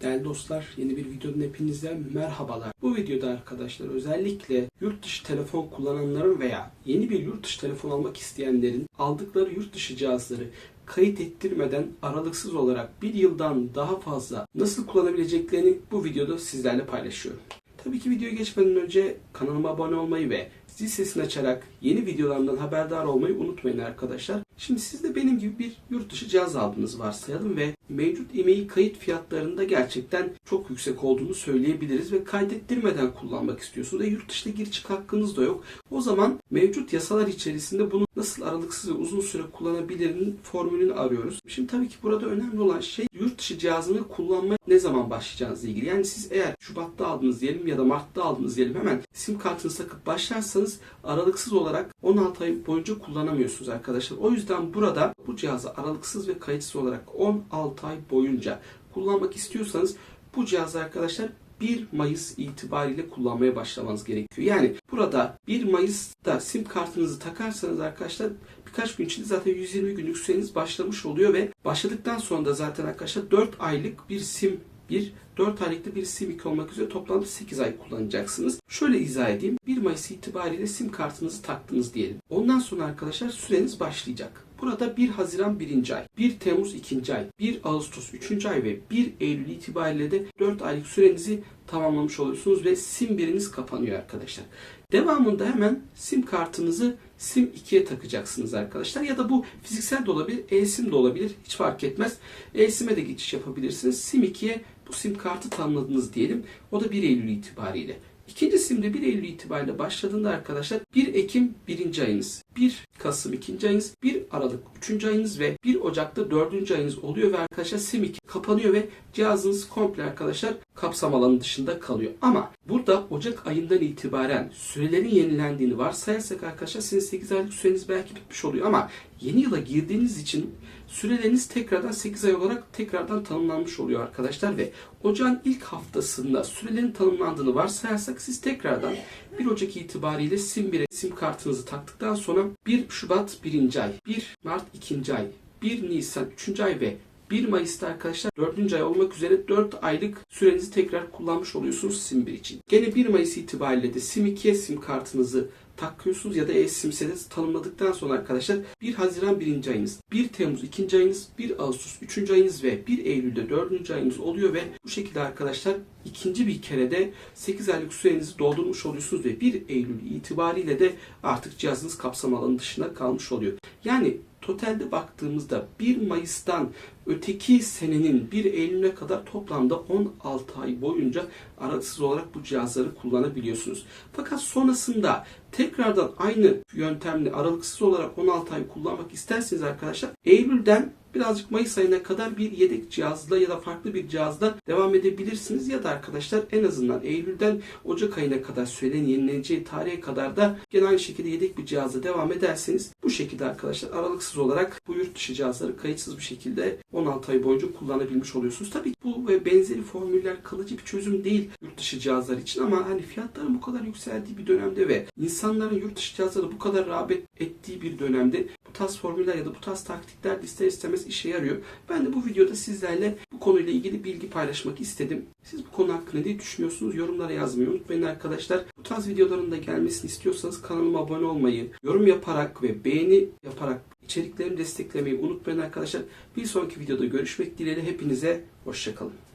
Değerli dostlar, yeni bir videodan hepinize merhabalar. Bu videoda arkadaşlar özellikle yurt dışı telefon kullananların veya yeni bir yurt dışı telefon almak isteyenlerin aldıkları yurt dışı cihazları kayıt ettirmeden aralıksız olarak bir yıldan daha fazla nasıl kullanabileceklerini bu videoda sizlerle paylaşıyorum. Tabii ki videoya geçmeden önce kanalıma abone olmayı ve zil sesini açarak yeni videolarımdan haberdar olmayı unutmayın arkadaşlar. Şimdi siz de benim gibi bir yurt dışı cihaz aldığınızı varsayalım ve mevcut e-mail kayıt fiyatlarında gerçekten çok yüksek olduğunu söyleyebiliriz ve kaydettirmeden kullanmak istiyorsunuz ve yurt dışına gir çık hakkınız da yok. O zaman mevcut yasalar içerisinde bunu nasıl aralıksız ve uzun süre kullanabilirinin formülünü arıyoruz. Şimdi tabii ki burada önemli olan şey yurt dışı cihazını kullanmaya ne zaman başlayacağınızla ilgili. Yani siz eğer Şubat'ta aldınız diyelim ya da Mart'ta aldınız diyelim hemen sim kartını takıp başlarsanız aralıksız olarak 16 ay boyunca kullanamıyorsunuz arkadaşlar. O yüzden burada bu cihazı aralıksız ve kayıtsız olarak 16 ay boyunca kullanmak istiyorsanız bu cihazı arkadaşlar 1 Mayıs itibariyle kullanmaya başlamanız gerekiyor. Yani burada 1 Mayıs'ta sim kartınızı takarsanız arkadaşlar birkaç gün içinde zaten 120 günlük süreniz başlamış oluyor ve başladıktan sonra da zaten arkadaşlar 4 aylık bir sim bir 4 aylıkta bir sim 2 olmak üzere toplamda 8 ay kullanacaksınız. Şöyle izah edeyim. 1 Mayıs itibariyle sim kartınızı taktınız diyelim. Ondan sonra arkadaşlar süreniz başlayacak. Burada 1 Haziran 1. ay, 1 Temmuz 2. ay, 1 Ağustos 3. ay ve 1 Eylül itibariyle de 4 aylık sürenizi tamamlamış oluyorsunuz ve sim biriniz kapanıyor arkadaşlar. Devamında hemen sim kartınızı sim 2'ye takacaksınız arkadaşlar. Ya da bu fiziksel de olabilir, e-sim de olabilir. Hiç fark etmez. E-sim'e de geçiş yapabilirsiniz. Sim 2'ye bu sim kartı tamamladınız diyelim. O da 1 Eylül itibariyle. İkinci simde 1 Eylül itibariyle başladığında arkadaşlar 1 Ekim 1. ayınız, 1 Kasım 2. ayınız, 1 Aralık 3. ayınız ve 1 Ocak'ta 4. ayınız oluyor ve arkadaşlar sim 2 kapanıyor ve cihazınız komple arkadaşlar kapsam alanı dışında kalıyor. Ama burada Ocak ayından itibaren sürelerin yenilendiğini varsayarsak arkadaşlar sizin 8 aylık süreniz belki bitmiş oluyor ama yeni yıla girdiğiniz için süreleriniz tekrardan 8 ay olarak tekrardan tanımlanmış oluyor arkadaşlar ve ocağın ilk haftasında sürelerin tanımlandığını varsayarsak siz tekrardan 1 Ocak itibariyle sim 1'e sim kartınızı taktıktan sonra 1 Şubat 1. ay, 1 Mart 2. ay, 1 Nisan 3. ay ve 1 Mayıs'ta arkadaşlar 4. ay olmak üzere 4 aylık sürenizi tekrar kullanmış oluyorsunuz sim 1 için. Gene 1 Mayıs itibariyle de sim 2'ye sim kartınızı takıyorsunuz ya da e-simse de tanımladıktan sonra arkadaşlar 1 Haziran 1. ayınız, 1 Temmuz 2. ayınız, 1 Ağustos 3. ayınız ve 1 Eylül'de 4. ayınız oluyor ve bu şekilde arkadaşlar ikinci bir kere de 8 aylık sürenizi doldurmuş oluyorsunuz ve 1 Eylül itibariyle de artık cihazınız kapsam alanı dışında kalmış oluyor. Yani totalde baktığımızda 1 Mayıs'tan öteki senenin 1 Eylül'e kadar toplamda 16 ay boyunca aralıksız olarak bu cihazları kullanabiliyorsunuz. Fakat sonrasında tekrardan aynı yöntemle aralıksız olarak 16 ay kullanmak isterseniz arkadaşlar Eylül'den birazcık Mayıs ayına kadar bir yedek cihazla ya da farklı bir cihazla devam edebilirsiniz. Ya da arkadaşlar en azından Eylül'den Ocak ayına kadar sürelerin yenileneceği tarihe kadar da gene aynı şekilde yedek bir cihazla devam ederseniz bu şekilde arkadaşlar aralıksız olarak bu yurt dışı cihazları kayıtsız bir şekilde 16 ay boyunca kullanabilmiş oluyorsunuz. Tabii bu ve benzeri formüller kalıcı bir çözüm değil yurt dışı cihazlar için ama hani fiyatların bu kadar yükseldiği bir dönemde ve insanların yurt dışı cihazları bu kadar rağbet ettiği bir dönemde bu tarz formüller ya da bu tarz taktikler ister istemez işe yarıyor. Ben de bu videoda sizlerle konuyla ilgili bilgi paylaşmak istedim. Siz bu konu hakkında ne düşünüyorsunuz? Yorumlara yazmayı unutmayın arkadaşlar. Bu tarz videoların da gelmesini istiyorsanız kanalıma abone olmayı, yorum yaparak ve beğeni yaparak içeriklerimi desteklemeyi unutmayın arkadaşlar. Bir sonraki videoda görüşmek dileğiyle hepinize hoşçakalın.